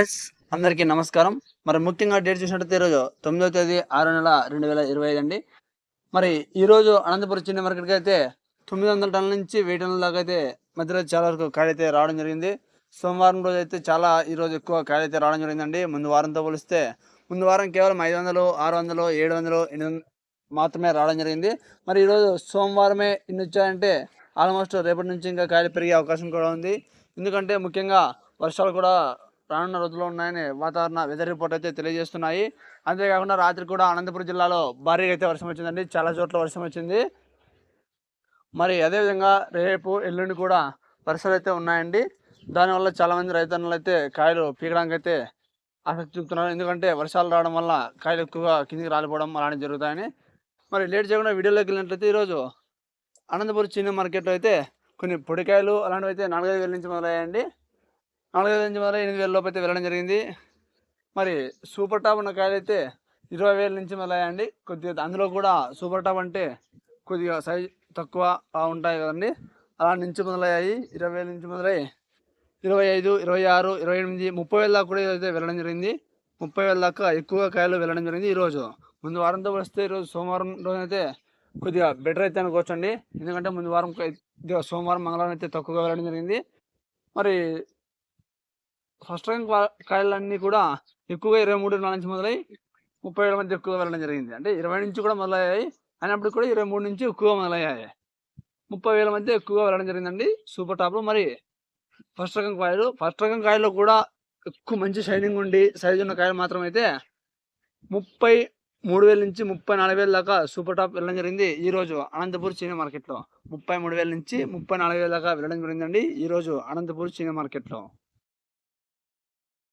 Yes అందరికీ నమస్కారం. మరి ముఖ్యంగా డేట్ చూసినట్టయితే ఈరోజు తొమ్మిదో తేదీ ఆరో నెల రెండు వేల ఇరవై ఐదు అండి. మరి ఈరోజు అనంతపురం చిన్న మార్కెట్కి అయితే తొమ్మిది వందల టన్నుల నుంచి వెయ్యి టన్నుల దాకా అయితే మధ్యలో చాలా వరకు కాయలు అయితే రావడం జరిగింది. సోమవారం రోజు అయితే చాలా ఈరోజు ఎక్కువ కాయలు అయితే రావడం జరిగిందండి. ముందు వారంతో పోలిస్తే ముందు వారం కేవలం ఐదు వందలు ఆరు వందలు ఏడు వందలు ఎనిమిది వందలు మాత్రమే రావడం జరిగింది. మరి ఈరోజు సోమవారమే ఇన్ని వచ్చాయంటే ఆల్మోస్ట్ రేపటి నుంచి ఇంకా కాయలు పెరిగే అవకాశం కూడా ఉంది. ఎందుకంటే ముఖ్యంగా వర్షాలు కూడా రానున్న రోజుల్లో ఉన్నాయని వాతావరణ వెదర్ రిపోర్ట్ అయితే తెలియజేస్తున్నాయి. అంతేకాకుండా రాత్రి కూడా అనంతపురం జిల్లాలో భారీగా అయితే వర్షం వచ్చిందండి. చాలా చోట్ల వర్షం వచ్చింది. మరి అదేవిధంగా రేపు ఎల్లుండి కూడా వర్షాలు అయితే ఉన్నాయండి. దానివల్ల చాలామంది రైతన్నలు అయితే కాయలు పీకడానికి అయితే ఆసక్తి చూపుతున్నారు. ఎందుకంటే వర్షాలు రావడం వల్ల కాయలు ఎక్కువగా కిందికి రాలిపోవడం అలాంటివి జరుగుతాయని. మరి లేట్ చేయకుండా వీడియోలోకి వెళ్ళినట్లయితే ఈరోజు అనంతపురం చిన్న మార్కెట్లో అయితే కొన్ని పొడికాయలు అలాంటివి అయితే నాలుగైదు వేల నుంచి మొదలయ్యాయండి. నాలుగైదు నుంచి మొదలై ఎనిమిది వేల లోపు అయితే వెళ్ళడం జరిగింది. మరి సూపర్ టాప్ ఉన్న కాయలు అయితే ఇరవై వేల నుంచి మొదలయ్యాయండి. కొద్దిగా అందులో కూడా సూపర్ టాప్ అంటే కొద్దిగా సైజ్ తక్కువ ఉంటాయి కదండి. అలా నుంచి మొదలయ్యాయి. ఇరవై వేల నుంచి మొదలై ఇరవై ఐదు ఇరవై ఆరు ఇరవై ఎనిమిది ముప్పై వేల దాకా కూడా అయితే వెళ్ళడం జరిగింది. ముప్పై వేల దాకా ఎక్కువగా కాయలు వెళ్ళడం జరిగింది ఈరోజు ముందు వారంతో వస్తే ఈరోజు సోమవారం రోజు అయితే కొద్దిగా బెటర్ అయితే అనుకోవచ్చండి. ఎందుకంటే ముందు వారం సోమవారం మంగళవారం అయితే తక్కువగా వెళ్ళడం జరిగింది. మరి ఫస్ట్ ర్యాంక్ కాయలన్నీ కూడా ఎక్కువగా ఇరవై మూడు నుంచి మొదలై ముప్పై ఏడు మధ్య ఎక్కువగా వెళ్ళడం జరిగింది. అంటే ఇరవై నుంచి కూడా మొదలయ్యాయి. అయినప్పుడు కూడా ఇరవై మూడు నుంచి ఎక్కువగా మొదలయ్యాయి. ముప్పై వేల మధ్య ఎక్కువగా వెళ్ళడం జరిగిందండి. సూపర్ టాప్లో మరి ఫస్ట్ రకం కాయలు ఫస్ట్ రకం కాయల్లో కూడా ఎక్కువ మంచి షైనింగ్ ఉండి సైజు ఉన్న కాయలు మాత్రం అయితే ముప్పై మూడు వేల నుంచి ముప్పై నాలుగు వేల దాకా సూపర్ టాప్ వెళ్ళడం జరిగింది. ఈరోజు అనంతపూర్ చీనీ మార్కెట్లో ముప్పై మూడు వేల నుంచి ముప్పై నాలుగు వేల దాకా వెళ్ళడం జరిగిందండి. ఈరోజు అనంతపూర్ చీనీ మార్కెట్లో.